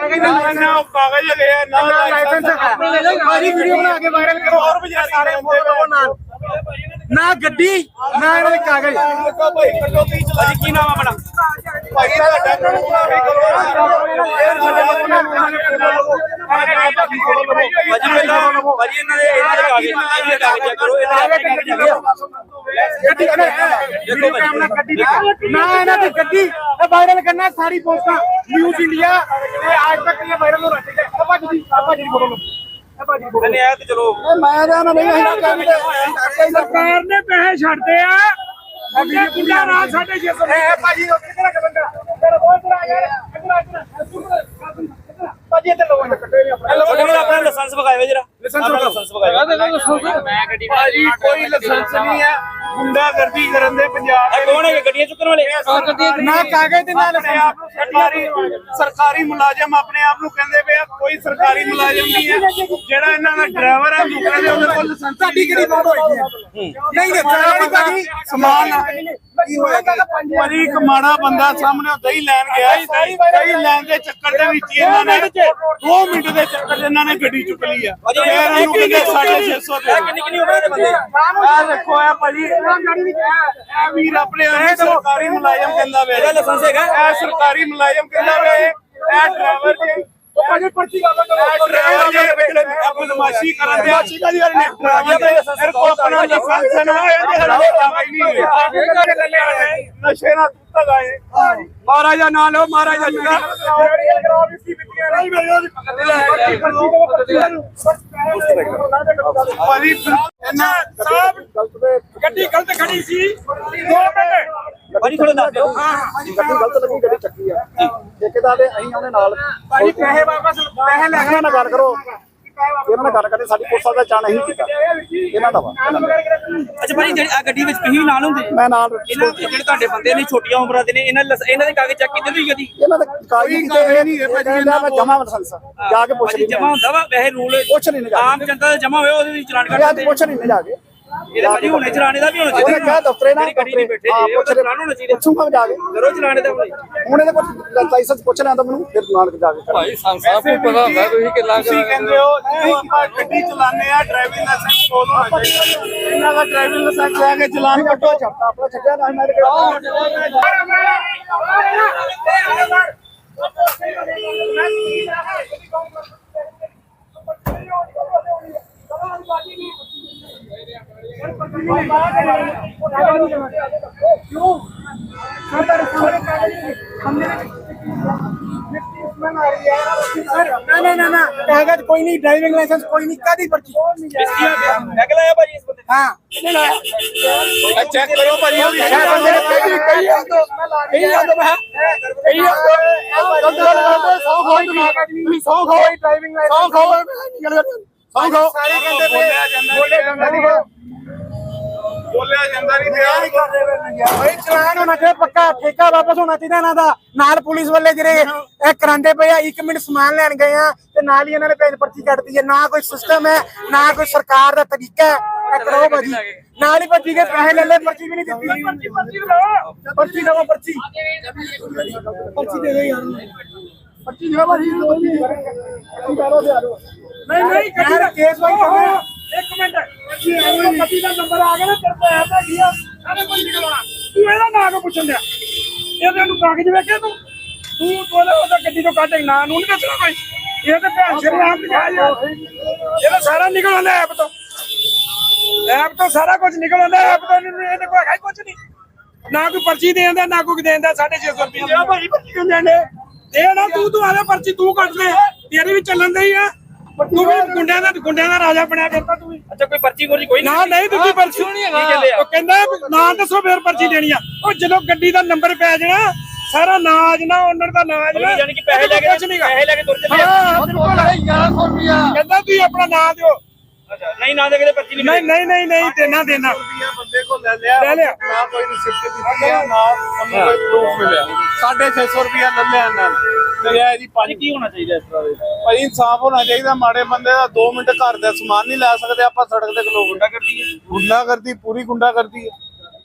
ਨਾ ਉਹ ਕਾਗਜ਼ ਹੈਗੇ ਆ ਨਾ ਲਾਇਸੈਂਸ ਸਾਰੀ ਵੀਡੀਓ ਬਣਾ ਕੇ ਵਾਇਰਲ ਕਰੋ। ਹੋਰ ਬਾਜ਼ਾਰ ਸਾਰੇ ਫੋਟੋ ਨਾਲ ਨਾ ਗੱਡੀ ਨਾ ਇਹਨਾਂ ਦੇ ਕਾਗਜ਼। ਭਾਈ ਕੱਢੋ ਕੀ ਚਲਾ ਕੀ ਨਾਮ ਆਪਣਾ ਭਾਈ ਤੁਹਾਡਾ ਕਾਨੂੰਨ ਵੀ ਕਰੋ ਭਾਜੀ ਪਹਿਲਾਂ ਭਾਜੀ ਇਹਨਾਂ ਦੇ ਇਹਨਾਂ ਦੇ ਕਾਗਜ਼ ਇਹਨਾਂ ਦੇ ਕਾਗਜ਼ ਕਰੋ ਇਹਨਾਂ ਦੇ ਕਾਗਜ਼ ਆ। ਗੱਡੀ ਦੇਖੋ ਕੈਮਰਾ ਗੱਡੀ ਨਾ ਇਹਨਾਂ ਦੀ ਗੱਡੀ ਇਹ ਵਾਇਰਲ ਕਰਨਾ ਸਾਰੀ ਪੋਸਟਾਂ ਨਿਊਜ਼ ਇੰਡੀਆ ਤੇ ਅੱਜ ਤੱਕ ਇਹ ਵਾਇਰਲ ਹੋ ਰਹੀ ਹੈ। ਭਾਜੀ ਭਾਜੀ ਫੋਟੋ ਲਓ। ਇਹ ਭਾਜੀ ਦੀ ਨਹੀਂ ਇਹ ਤੇ ਚਲੋ। ਮੈਂ ਤਾਂ ਨਹੀਂ ਅਸੀਂ ਸਰਕਾਰ ਨੇ ਪੈਸੇ ਛੱਡਦੇ ਆ। ਅੱਗੇ ਕਿੰਨਾ ਰਾਤ ਸਾਡੇ 600 ਇਹ ਭਾਜੀ ਉਹ ਕਿਹੜਾ ਬੰਦਾ? ਤੇਰਾ ਬਹੁਤ ਬੜਾ ਯਾਰ ਅਗਲਾ ਭਾਜੀ ਇੱਧਰ ਲਓ ਕੱਟੇ ਨੇ ਆਪਣਾ। ਲਾਇਸੈਂਸ ਵਿਖਾਇਓ ਜਰਾ। ਲਾਇਸੈਂਸ ਵਿਖਾਇਓ ਭਾਜੀ ਕੋਈ ਲਾਇਸੈਂਸ ਨਹੀਂ ਹੈ। ਗੁੰਡਾਗਰਦੀ ਕਰਨ ਦੇ ਪੰਜਾਬ ਇਹ ਕੌਣ ਹੈਗੇ? ਗੱਡੀਆਂ ਚੁੱਕਣ ਵਾਲੇ? ਨਾ ਕਾਗਜ਼ ਤੇ ਨਾ ਲਾਇਸੈਂਸ ਸਰਕਾਰੀ ਸਰਕਾਰੀ ਮੁਲਾਜ਼ਮ ਆਪਣੇ ਆਪ ਨੂੰ ਕਹਿੰਦੇ ਪਏ ਆ ਕੋਈ ਸਰਕਾਰੀ ਮੁਲਾਜ਼ਮ ਨਹੀਂ ਹੈ। ਜਿਹੜਾ ਇਹਨਾਂ ਦਾ ਡਰਾਈਵਰ ਹੈ ਦੂਸਰੇ ਦੇ ਉਹਦੇ ਕੋਲ ਲਾਇਸੈਂਸ ਤੁਹਾਡੀ ਕਿਹੜੀ ਹੋਈ ਹੈ। ਨਹੀਂ ਨਹੀਂ ਭਾਜੀ ਸਮਾਨ ਭਾਜੀ ਇੱਕ ਮਾੜਾ ਬੰਦਾ ਸਾਹਮਣੇ ਦਹੀਂ ਲੈਣ ਗਿਆ ਸੀ, ਦਹੀਂ ਲੈਣ ਦੇ ਚੱਕਰ ਦੇ ਵਿੱਚ ਹੀ ਇਹਨਾਂ ਨੇ 2 ਮਿੰਟ ਦੇ ਚੱਕਰ 'ਚ ਇਹਨਾਂ ਨੇ ਗੱਡੀ ਚੁੱਕ ਲਈ ਆ। ਇਹਨੂੰ ਕਹਿੰਦੇ 650 ਦੇ ਕਿੰਨੀ ਕਿੰਨੀ ਉਮਰ ਦੇ ਬੰਦੇ ਆ ਦੇਖੋ ਇਹ ਭਾਜੀ ਇਹ ਵੀਰ ਆਪਣੇ ਸਰਕਾਰੀ ਮੁਲਾਜ਼ਮ ਕਹਿੰਦਾ ਵੇ? ਇਹ ਸਰਕਾਰੀ ਮੁਲਾਜ਼ਮ ਕਹਿੰਦਾ ਵੇ ਇਹ ਡਰਾਈਵਰ ਜੀ ਭਾਜੀ ਪਰਚੀ ਗੱਲ ਜੀ ਕਰਨ ਦੇ ਫਿਰ ਕੋ ਆਪਣਾ ਲਾਇਸੈਂਸ ਨਾ ਹਰੇ ਨਹੀਂ ਹੋਏ ਨਸ਼ੇ ਨਾਲ ਗਾਏ ਮਹਾਰਾਜਾ ਨਾਂ ਲਓ ਮਹਾਰਾਜਾ ਜੁਗਾ ਭਾਜੀ ਇਹਨਾਂ ਸਾਹਿਬ ਗੱਡੀ ਗਲਤ ਖੜੀ ਸੀ ਮਿੰਟ ਭਾਜੀ ਥੋੜਾ ਦੱਸ ਦਿਓ। ਗੱਡੀ ਗਲਤ ਲੱਗੀ ਗੱਡੀ ਚੱਕੀ ਆ। ਠੇਕੇਦਾਰ ਦੇ ਅਸੀਂ ਉਹਦੇ ਨਾਲ ਭਾਜੀ ਪੈਸੇ ਵਾਪਸ ਪੈਸੇ ਲੈ ਇਹਨਾਂ ਨਾਲ ਗੱਲ ਕਰੋ। ਇਹਨਾਂ ਨਾਲ ਗੱਲ ਕਰਦੇ ਸਾਡੀ ਪੁਲਿਸ ਦਾ ਚਾਹ ਨਹੀਂ ਕੀਤਾ। ਇਹਨਾਂ ਦਾ ਵਾ। ਅੱਛਾ ਭਾਜੀ ਜਿਹੜੀ ਆ ਗੱਡੀ ਵਿੱਚ ਤੁਸੀਂ ਨਾਲ ਹੁੰਦੇ? ਮੈਂ ਨਾਲ ਇਹਨਾਂ ਦੇ ਜਿਹੜੇ ਤੁਹਾਡੇ ਬੰਦੇ ਨੇ ਛੋਟੀਆਂ ਉਮਰਾਂ ਦੇ ਨੇ ਇਹਨਾਂ ਇਹਨਾਂ ਦੇ ਕਾਗਜ਼ ਚੈੱਕ ਕੀਤੇ ਤੁਸੀਂ ਕਦੀ? ਇਹਨਾਂ ਦਾ ਕਾਗਜ਼ ਕਿਤੇ ਇਹ ਨਹੀਂ ਕਹਿੰਦਾ ਮੈਂ ਜਮਾ ਲਾਇਸੈਂਸ ਜਾ ਕੇ ਪੁੱਛ ਭਾਜੀ ਲਈ ਜਮਾ ਹੁੰਦਾ ਵਾ ਵੈਸੇ ਰੂਲ ਪੁੱਛ ਨਹੀਂ ਨਾ ਜਾ ਆਮ ਜਨਤਾ ਦਾ ਜਮਾ ਹੋਇਆ ਉਹਦੇ ਵਿੱਚ ਚਲਾਨ ਕੱਟ ਕੇ ਅੱਜ ਦਿੰਦੇ ਪੁੱਛ ਨਹੀਂ ਨਾ ਜਾ ਕੇ। ਇਹਦੇ ਭਾਜੀ ਹੁਣੇ ਚਲਾਣੇ ਦਾ ਵੀ ਹੋਣਾ ਉਹਨੇ ਚਾਹੀਦਾ ਕਿਹਾ ਦਫ਼ਤਰੇ ਨਾਲ ਜਿਹੜੀ ਗੱਡੀ ਨਹੀਂ ਬੈਠੇ ਹਾਂ, ਪੁੱਛ ਚਲਾਨ ਹੋਣਾ ਚਾਹੀਦਾ। ਪੁੱਛੂਗਾ ਜਾ ਕੇ। ਕਰੋ ਚਲਾਣੇ ਦਾ ਹੁਣੇ। ਹੁਣ ਇਹਦੇ ਕੋਲ ਲਾਇਸੈਂਸ ਪੁੱਛ ਤਾਂ ਮੈਨੂੰ ਫਿਰ ਨਾਲ ਜਾ ਕੇ ਭਾਈ ਵੈਸੇ ਪਤਾ ਹੁੰਦਾ ਤੁਸੀਂ ਕਿੰਨਾ ਤੁਸੀਂ ਕਹਿੰਦੇ ਹੋ ਜਦੋਂ ਆਪਾਂ ਗੱਡੀ ਚਲਾਉਂਦੇ ਆ ਡਰਾਈਵਿੰਗ ਲਾਇਸੈਂਸ ਕੋਲ ਹੋਣਾ ਚਾਹੀਦਾ ਇਹਨਾਂ ਦਾ ਡਰਾਈਵਿੰਗ ਲਾਇਸੈਂਸ ਲੈ ਕੇ ਚਲਾਨ ਕੱਟੋ ਆਪਣਾ ਛੱਡਿਆ ਨਾ ਮੈਂ ਕਿਹਾ ਨਾ ਨਾ ਨਾ ਨਾ ਕਾਗਜ਼ ਕੋਈ ਨਹੀਂ ਡਰਾਈਵਿੰਗ ਲਾਇਸੈਂਸ ਕੋਈ ਨਹੀਂ ਕਾਦੀ ਪਰਚੀ ਇਸ ਕੀ ਮੈਗ ਲਾਇਆ ਭਾਜੀ ਇਸ ਬੰਦੇ ਹਾਂ ਕਿੰਨੇ ਲਾਇਆ ਚੈੱਕ ਕਰੋ ਭਾਜੀ ਉਹ ਲਿਖਿਆ ਬੰਦੇ ਨੇ ਕਹੀ ਕਹੀ ਆਂਦੋ ਕਹੀ ਆਂਦੋ ਮੈਂ ਕਹੀ। ਆਂਦੋ ਸੌ ਖਾਓ ਤੁਸੀਂ ਸੌ ਖਾਓ ਡਰਾਈਵਿੰਗ ਲਾਇਸੈਂਸ ਸੌ ਖਾਓ ਸੌ ਖਾਓ ਸਾਰੇ ਕਹਿੰਦੇ ਬੋਲਿਆ ਜਾਂਦਾ ਨਹੀਂ ਬੋਲਿਆ ਜਾਂਦਾ ਨਹੀਂ ਤੇ ਆ ਨਹੀਂ ਕਰਦੇ ਭਾਈ ਚਲਾਨ ਹੋਣਾ ਚਾਹੀਦਾ ਪੱਕਾ ਠੇਕਾ ਵਾਪਸ ਹੋਣਾ ਚਾਹੀਦਾ ਇਹਨਾਂ ਦਾ। ਨਾਲ ਪੁਲਿਸ ਵਾਲੇ ਜਿਹੜੇ ਇਹ ਕਰਾਂਦੇ ਪਏ ਆ 1 ਮਿੰਟ ਸਮਾਨ ਲੈਣ ਗਏ ਆ ਤੇ ਨਾਲ ਹੀ ਇਹਨਾਂ ਨੇ ਪੈਸੇ ਪਰਚੀ ਕੱਟਦੀ ਹੈ ਨਾ ਕੋਈ ਸਿਸਟਮ ਹੈ ਨਾ ਕੋਈ ਸਰਕਾਰ ਦਾ ਤਰੀਕਾ ਹੈ। ਇਹ ਕਰੋ ਭਾਜੀ। ਨਾਲ ਹੀ ਭੱਜੀ ਕੇ ਪੈਸੇ ਲੈ ਲੈ ਪਰਚੀ ਵੀ ਨਹੀਂ ਦਿੱਤੀ। ਪਰਚੀ ਪਰਚੀ ਲਓ ਪਰਚੀ ਪਰਚੀ। ਪਰਚੀ ਦੇ ਦੇ ਯਾਰ। ਪਰਚੀ ਭਾਜੀ ਦੋ ਹੀ ਪਰਚੀ ਕਰੋ ਤੇ ਆ ਜਾਓ। ਨਹੀਂ ਨਹੀਂ ਦਾ ਕੇਸ ਵਾਈ ਕਰਨਾ। ਇੱਕ ਮਿੰਟ। ਗੱਡੀ ਦਾ ਨੰਬਰ ਆ ਗਿਆ ਨਾ ਤੇਰੇ ਕੋਲ ਆ? ਸਾਰੇ ਕੋਈ ਨਿਕਲਣਾ ਤੂੰ ਇਹਦਾ ਨਾਂ ਕਿਉਂ ਪੁੱਛਣ ਦਿਆ ਇਹਦੇ ਨੂੰ ਕਾਗਜ਼ ਵੇਖਿਆ ਤੂੰ? ਤੂੰ ਤੋਲੇ ਉਹਦਾ ਗੱਡੀ ਤੋਂ ਕੱਢ ਨਾਂ ਨੂੰ ਨਹੀਂ ਦੱਸਣਾ ਕੋਈ? ਇਹ ਤਾਂ ਭੈਣ ਸ਼ਰ ਆਪ ਲਿਆ। ਯਾਰ ਇਹ ਤਾਂ ਸਾਰਾ ਨਿਕਲ ਆਉਂਦਾ ਐਪ ਤੋਂ। ਐਪ ਤੋਂ ਸਾਰਾ ਕੁਝ ਨਿਕਲ ਆਉਂਦਾ ਐਪ ਤੋਂ ਇਹਨੂੰ ਇਹਦੇ ਕੋਲ ਹੀ ਕੁਝ ਨਹੀਂ। ਨਾ ਕੋਈ ਪਰਚੀ ਦਿੰਦਾ ਨਾ ਕੋਈ ਦੇਂਦਾ 650 ਰੁਪਏ ਭਾਈ ਪਰਚੀ ਕਿਉਂ ਦੇਣੇ ਦੇ ਨਾ ਤੂੰ ਤੂੰ ਆਲੇ ਪਰਚੀ ਤੂੰ ਲੈ ਤੇਰੀ ਵੀ ਚੱਲਣ ਦੇ ਹੀ ਆ। ਤੂੰ ਵੀ ਗੁੰਡਿਆਂ ਦਾ ਗੁੰਡਿਆਂ ਦਾ ਰਾਜਾ ਬਣਿਆ ਫਿਰਦਾ ਤੂੰ ਵੀ। ਅੱਛਾ ਕੋਈ ਪਰਚੀ ਕੋਈ ਕੋਈ ਨਾ ਨਹੀਂ ਦਿੱਤੀ ਪਰਚੀ। ਨਹੀਂ ਆ? ਉਹ ਕਹਿੰਦਾ ਨਾ ਦੱਸੋ ਫੇਰ ਪਰਚੀ ਦੇਣੀ ਆ। ਉਹ ਜਦੋਂ ਗੱਡੀ ਦਾ ਨੰਬਰ ਪੈ ਜਾਣਾ ਸਾਰਾ ਨਾਜ ਨਾ ਓਨਰ ਦਾ ਨਾਜ ਨਾ। ਯਾਨੀ ਕਿ ਪੈਸੇ ਲੈ ਕੇ ਪੈਸੇ ਲੈ ਕੇ ਤੁਰ ਚੱਲੇ ਆ। ਹਾਂ ਬਿਲਕੁਲ 1100 ਰੁਪਿਆ ਕਹਿੰਦਾ ਤੁਸੀਂ ਆਪਣਾ ਨਾਂ ਦਿਓ। ਅੱਛਾ ਨਹੀਂ ਨਾ ਦੇ ਕੇ ਪਰਚੀ ਨਹੀਂ ਨਹੀਂ ਨਹੀਂ ਨਹੀਂ ਨਹੀਂ ਦੇਣਾ ਦੇਣਾ। ਬੰਦੇ ਕੋਲ ਲੈ ਲਿਆ ਲੈ ਲਿਆ। ਨਾ ਕੋਈ ਰਿਸਿਪਟ ਦਿੱਤੀ ਹੈ ਨਾ ਉਹਨੂੰ ਕੋਈ ਪ੍ਰੂਫ ਮਿਲਿਆ। 650 ਰੁਪਇਆ ਲੈ ਲਿਆ ਇਹਨਾਂ ਨੇ। ਤੇ ਇਹ ਜੀ ਭਾਜੀ ਕੀ ਹੋਣਾ ਚਾਹੀਦਾ ਇਸ ਤਰ੍ਹਾਂ ਦੇ? ਭਾਈ ਇਨਸਾਫ ਹੋਣਾ ਚਾਹੀਦਾ ਮਾੜੇ ਬੰਦੇ ਦਾ 2 ਮਿੰਟ ਘਰ ਦਾ ਸਮਾਨ ਨਹੀਂ ਲੈ ਸਕਦੇ ਆਪਾਂ ਸੜਕ ਤੇ ਖਲੋ ਗੁੰਡਾ ਕਰਦੀ ਹੈ। ਗੁੰਡਾ ਕਰਦੀ ਪੂਰੀ ਗੁੰਡਾ ਕਰਦੀ ਹੈ।